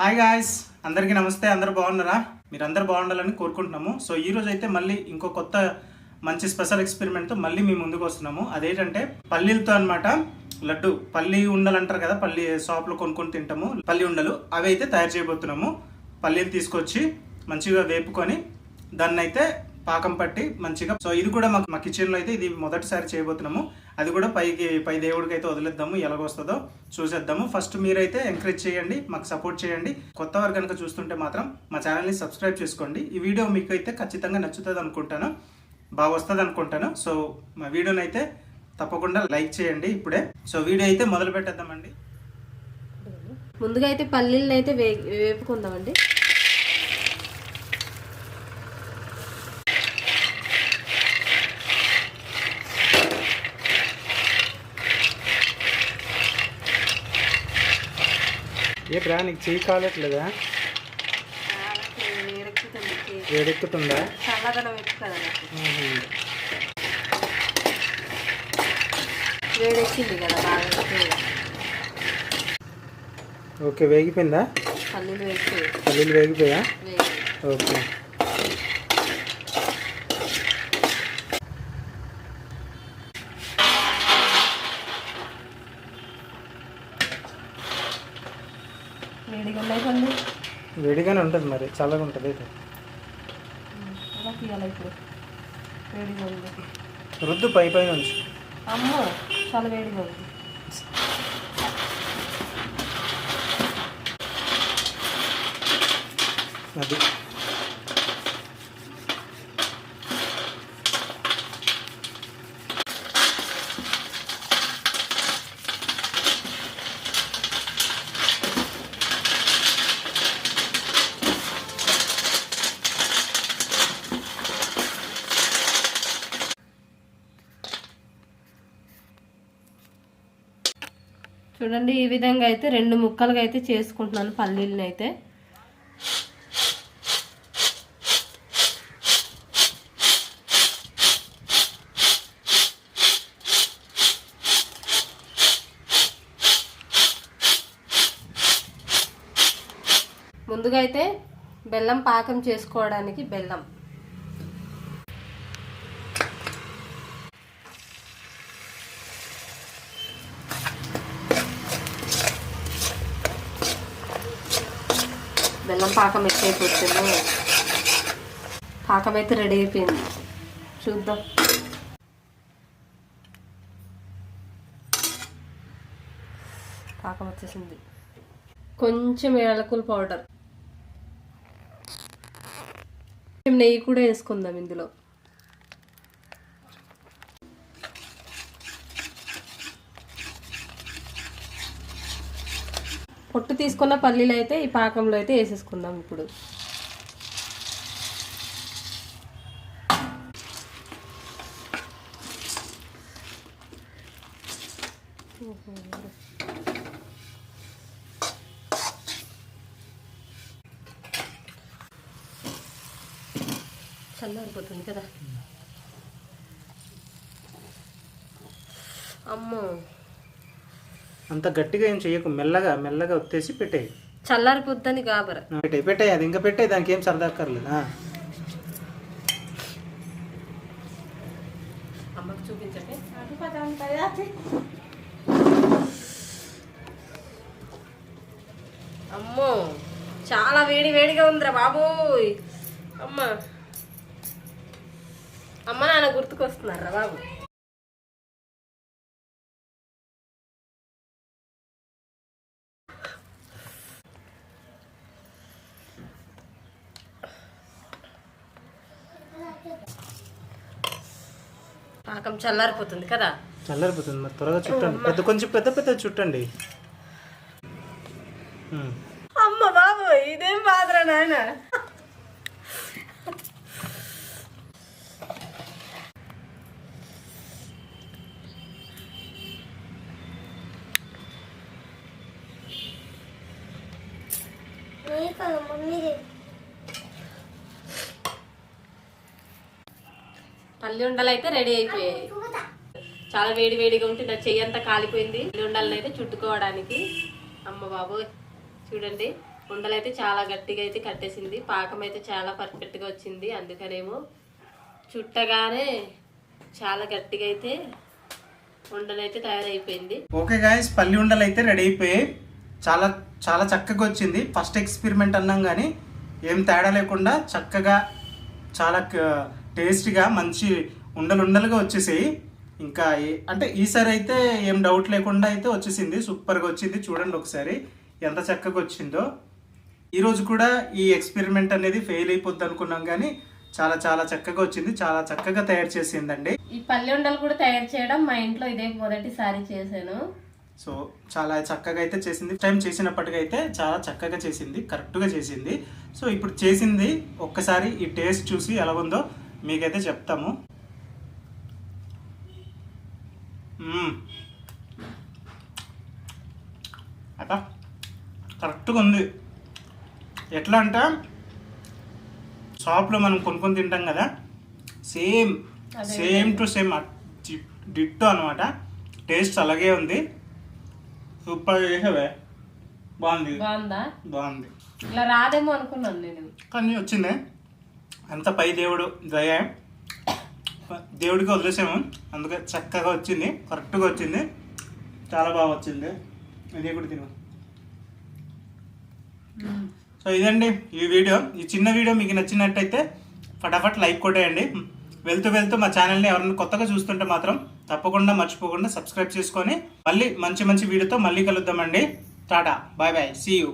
Hi guys అందరికీ నమస్తే. అందరు బాగున్నారా? మీరు అందరు బాగుండాలని కోరుకుంటున్నాము. సో ఈ రోజు అయితే మళ్ళీ ఇంకో కొత్త మంచి స్పెషల్ ఎక్స్పెరిమెంట్తో మళ్ళీ మీ ముందుకు వస్తున్నాము. అదేంటంటే పల్లీలతో అన్నమాట లడ్డు. పల్లి ఉండలు అంటారు కదా పల్లి షాప్లో కొనుక్కొని తింటాము. పల్లి ఉండలు. అవి అయితే తయారు చేయబోతున్నాము. పల్లీలు తీసుకొచ్చి మంచిగా వేపుకొని దాన్ని అయితే పాకం పట్టి మంచిగా. సో ఇది కూడా మాకు మా కిచెన్లో అయితే ఇది మొదటిసారి చేయబోతున్నాము. అది కూడా పైకి పై దేవుడికి అయితే వదిలేద్దాము ఎలాగొస్తుందో చూసేద్దాము. ఫస్ట్ మీరైతే ఎంకరేజ్ చేయండి మాకు సపోర్ట్ చేయండి. కొత్త వారు కనుక చూస్తుంటే మాత్రం మా ఛానల్ని సబ్స్క్రైబ్ చేసుకోండి. ఈ వీడియో మీకు అయితే ఖచ్చితంగా నచ్చుతుంది అనుకుంటాను. బాగా వస్తుంది అనుకుంటాను. సో మా వీడియోని అయితే తప్పకుండా లైక్ చేయండి ఇప్పుడే. సో వీడియో అయితే మొదలు పెట్టేద్దామండి. ముందుగా అయితే పల్లీలను అయితే వే వేపుకుందామండి. బ్రా నీకు చెయ్యి కాలట్లేదా వేడెక్కుతుందా. వేడెక్కింది కదా. ఓకే వేగిపోయిందా పల్లీలు వేగిపోయా వేగి ఓకే వేడిగా వేడిగానే ఉంటుంది మరి చల్లగా ఉంటుంది అయితే. అలా తీయాలి ఇప్పుడు. వేడిగా ఉంది. రుద్దు పై పై నుంచి అమ్మో చాలా వేడిగా ఉంది. అది. చూడండి ఈ విధంగా అయితే రెండు ముక్కలుగా అయితే చేసుకుంటున్నాను పల్లీలను అయితే. ముందుగా అయితే బెల్లం పాకం చేసుకోవడానికి బెల్లం. బెల్లం పాకం ఎక్కువైపోతుంది పాకం అయితే రెడీ అయిపోయింది. చూద్దాం. పాకం వచ్చేసింది. కొంచెం ఏలకుల పౌడర్. నెయ్యి కూడా వేసుకుందాం ఇందులో. పొట్టు తీసుకున్న పల్లీలు అయితే ఈ పాకంలో అయితే వేసేసుకుందాం ఇప్పుడు. చల్లారిపోతుంది కదా. అమ్మో. అంత గట్టిగా ఏం చెయ్యకు మెల్లగా మెల్లగా ఒత్తేసి పెట్టేయి. చల్లారిపోద్దని గాబర. పెట్టేయి పెట్టేయి అది ఇంకా పెట్టేయి దానికి ఏం సరదా అక్కర్లేదు. అమ్మకు చూపించండి. అమ్మో చాలా వేడి వేడిగా ఉందిరా బాబోయ్. అమ్మ. అమ్మ నాన్న గుర్తుకొస్తున్నారా బాబు? పాకం చల్లారిపోతుంది కదా? చల్లారిపోతుంది మరి త్వరగా చుట్టండి. పెద్ద కొంచెం పెద్ద పెద్ద చుట్టండి. అమ్మ బాబు ఇదేం బాధరా నాయన? పల్లి ఉండలు అయితే రెడీ అయిపోయాయి. చాలా వేడి వేడిగా ఉంటే నా చెయ్యి అంతా కాలిపోయింది. పల్లి ఉండలను అయితే చుట్టుకోవడానికి. అమ్మ బాబు చూడండి. ఉండలు అయితే చాలా గట్టిగా అయితే కట్టేసింది. పాకం అయితే చాలా పర్ఫెక్ట్గా వచ్చింది. అందుకనేమో చుట్టగానే చాలా గట్టిగా అయితే ఉండలైతే తయారైపోయింది. ఓకే గాయస్ పల్లి ఉండలు అయితే రెడీ అయిపోయాయి. చాలా చాలా చక్కగా వచ్చింది. ఫస్ట్ ఎక్స్పెరిమెంట్ అన్నాం కానీ ఏం తేడా లేకుండా చక్కగా చాలా టేస్టీగా మంచి ఉండలు ఉండలుగా వచ్చేసాయి. ఇంకా అంటే ఈసారి అయితే ఏం డౌట్ లేకుండా అయితే వచ్చేసింది. సూపర్గా వచ్చింది. చూడండి ఒకసారి ఎంత చక్కగా వచ్చిందో. ఈరోజు కూడా ఈ ఎక్స్పెరిమెంట్ అనేది ఫెయిల్ అయిపోద్ది అనుకున్నాం కానీ చాలా చాలా చక్కగా వచ్చింది. చాలా చక్కగా తయారు చేసిందండి. ఈ పల్లె ఉండలు కూడా తయారు చేయడం మా ఇంట్లో ఇదే మొదటిసారి చేశాను. సో చాలా చక్కగా అయితే చేసింది. టైం చేసినప్పటికైతే చాలా చక్కగా చేసింది. కరెక్ట్గా చేసింది. సో ఇప్పుడు చేసింది ఒక్కసారి ఈ టేస్ట్ చూసి ఎలా ఉందో మీకైతే చెప్తాము. అట కరెక్ట్గా ఉంది. ఎట్లా అంటే? షాప్లో మనం కొనుక్కొని తింటాం కదా? Same same to same ditto అనమాట టేస్ట్ అలాగే ఉంది. సూపర్ చేసావే. బాగుంది. బాగుందా? బాగుంది. ఇలా రాదేమో అనుకున్నాను నేను. కానీ వచ్చింది. అంత పై దేవుడు దయ. దేవుడికి వదిలేసాము. అందుకే చక్కగా వచ్చింది. కరెక్ట్గా వచ్చింది. చాలా బాగా వచ్చింది. అదే కూడా తిను. సో ఇదండి ఈ వీడియో. ఈ చిన్న వీడియో మీకు నచ్చినట్టయితే ఫటాఫట్ లైక్ కొట్టేయండి. వెళ్తూ వెళ్తూ మా ఛానల్ని ఎవరైనా కొత్తగా చూస్తుంటే మాత్రం తప్పకుండా మర్చిపోకుండా సబ్స్క్రైబ్ చేసుకొని మళ్ళీ మంచి మంచి వీడియోతో మళ్ళీ కలుద్దామండి. Tata. Bye bye. See you.